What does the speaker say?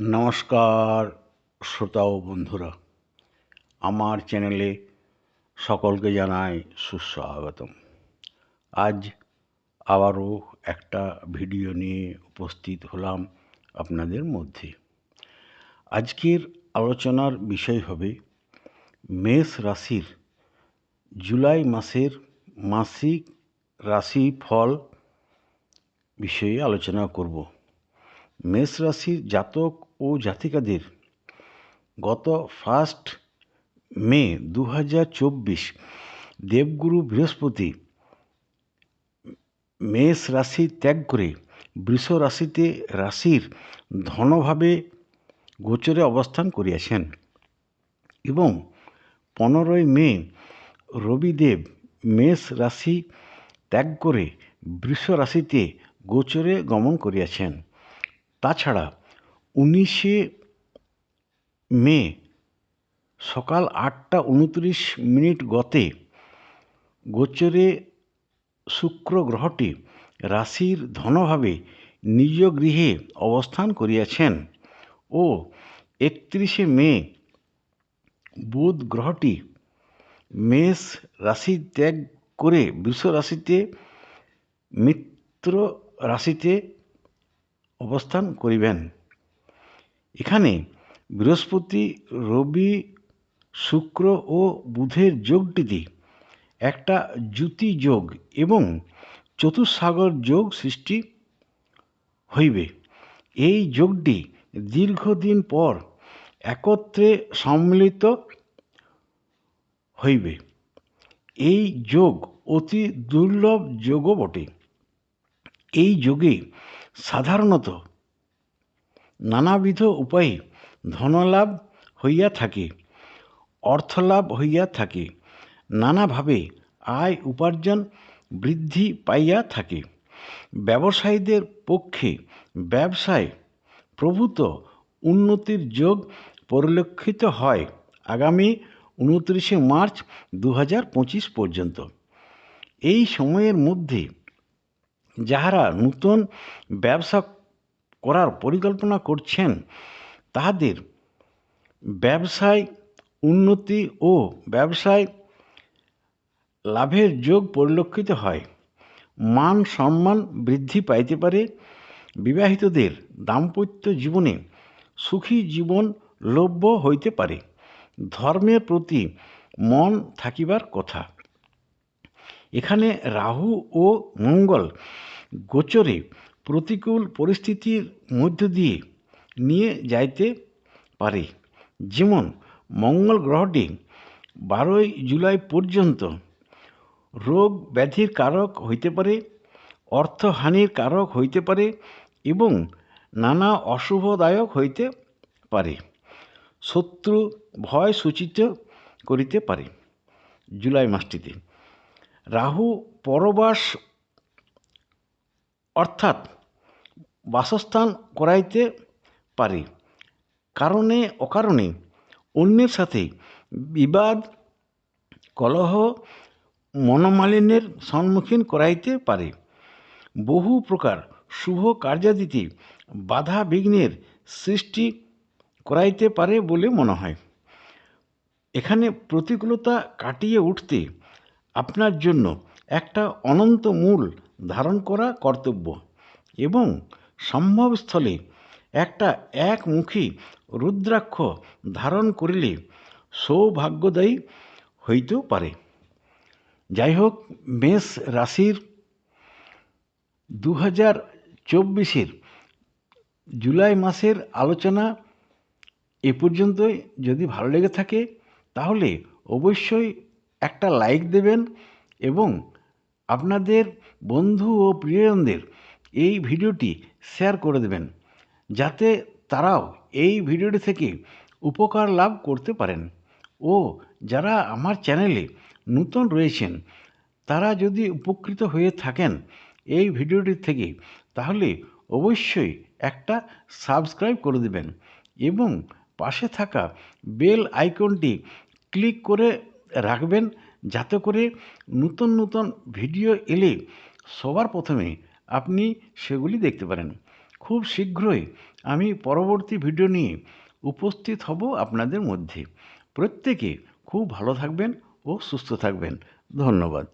নমস্কার, শ্রোতা ও বন্ধুরা। আমার চ্যানেলে সকলকে জানাই সুস্বাগতম। আজ আবারও একটা ভিডিও নিয়ে উপস্থিত হলাম আপনাদের মধ্যে। আজকের আলোচনার বিষয় হবে মেষ রাশির জুলাই মাসের মাসিক রাশি ফল বিষয়ে আলোচনা করব। মেষ রাশির জাতক ও জাতিকাদের গত ফার্স্ট মে দু হাজার চব্বিশ দেবগুরু বৃহস্পতি মেষ রাশি ত্যাগ করে বৃষ রাশিতে রাশির ধনভাবে গোচরে অবস্থান করিয়াছেন এবং পনেরোই মে রবিদেব মেষ রাশি ত্যাগ করে বৃষ রাশিতে গোচরে গমন করিয়াছেন। তাছাড়া উনিশে মে সকাল আটটা উনত্রিশ মিনিট গতে গোচরে শুক্র গ্রহটি রাশির ধনভাবে নিজ গৃহে অবস্থান করিয়াছেন ও একত্রিশে মে বুধ গ্রহটি মেষ রাশি ত্যাগ করে বৃষ রাশিতে, মিত্র রাশিতে অবস্থান করিবেন। এখানে বৃহস্পতি, রবি, শুক্র ও বুধের যোগটিতে একটা জ্যোতি যোগ এবং চতুস্সাগর যোগ সৃষ্টি হইবে। এই যোগটি দীর্ঘদিন পর একত্রে সম্মিলিত হইবে। এই যোগ অতি দুর্লভ যোগও বটে। এই যোগে সাধারণত নানাবিধ উপায়ে ধনলাভ হইয়া থাকে, অর্থলাভ হইয়া থাকে, নানাভাবে আয় উপার্জন বৃদ্ধি পাইয়া থাকে। ব্যবসায়ীদের পক্ষে ব্যবসায় প্রভূত উন্নতির যোগ পরিলক্ষিত হয় আগামী উনত্রিশে মার্চ দু হাজার পঁচিশ পর্যন্ত। এই সময়ের মধ্যে যাহারা নূতন ব্যবসা করার পরিকল্পনা করছেন, তাহাদের ব্যবসায় উন্নতি ও ব্যবসায় লাভের যোগ পরিলক্ষিত হয়। মান সম্মান বৃদ্ধি পাইতে পারে। বিবাহিতদের দাম্পত্য জীবনে সুখী জীবন লভ্য হইতে পারে। ধর্মের প্রতি মন থাকিবার কথা। এখানে রাহু ও মঙ্গল গোচরে প্রতিকূল পরিস্থিতির মধ্য দিয়ে নিয়ে যাইতে পারে। যেমন মঙ্গল গ্রহটি বারোই জুলাই পর্যন্ত রোগ ব্যাধির কারক হইতে পারে, অর্থহানির কারক হইতে পারে এবং নানা অশুভদায়ক হইতে পারে। শত্রু ভয় সূচিত করিতে পারে জুলাই মাসটিতে। রাহু পরবাস অর্থাৎ বাসস্থান করাইতে পারে। কারণে অকারণে অন্যের সাথে বিবাদ, কলহ, মনোমালিন্যের সম্মুখীন করাইতে পারে। বহু প্রকার শুভ কার্যাদিতে বাধা বিঘ্নের সৃষ্টি করাইতে পারে বলে মনে হয়। এখানে প্রতিকূলতা কাটিয়ে উঠতে আপনার জন্য একটা অনন্ত মূল ধারণ করা কর্তব্য এবং সম্ভবস্থলে একটা একমুখী রুদ্রাক্ষ ধারণ করিলে সৌভাগ্যদায়ী হইতেও পারে। যাই হোক, মেষ রাশির দু হাজার চব্বিশের জুলাই মাসের আলোচনা এ পর্যন্তই। যদি ভালো লেগে থাকে, তাহলে অবশ্যই একটা লাইক দেবেন এবং আপনাদের বন্ধু ও প্রিয়জনদের এই ভিডিওটি শেয়ার করে দেবেন, যাতে তারাও এই ভিডিওটি থেকে উপকার লাভ করতে পারেন। ও যারা আমার চ্যানেলে নতুন রয়েছেন, তারা যদি উপকৃত হয়ে থাকেন এই ভিডিওটি থেকে, তাহলে অবশ্যই একটা সাবস্ক্রাইব করে দেবেন এবং পাশে থাকা বেল আইকনটি ক্লিক করে রাখবেন যাতে করে নতুন নতুন ভিডিও এলে সবার প্রথমে আপনি সেগুলি দেখতে পারেন। খুব শীঘ্রই আমি পরবর্তী ভিডিও নিয়ে উপস্থিত হব আপনাদের মধ্যে। প্রত্যেকে খুব ভালো থাকবেন ও সুস্থ থাকবেন। ধন্যবাদ।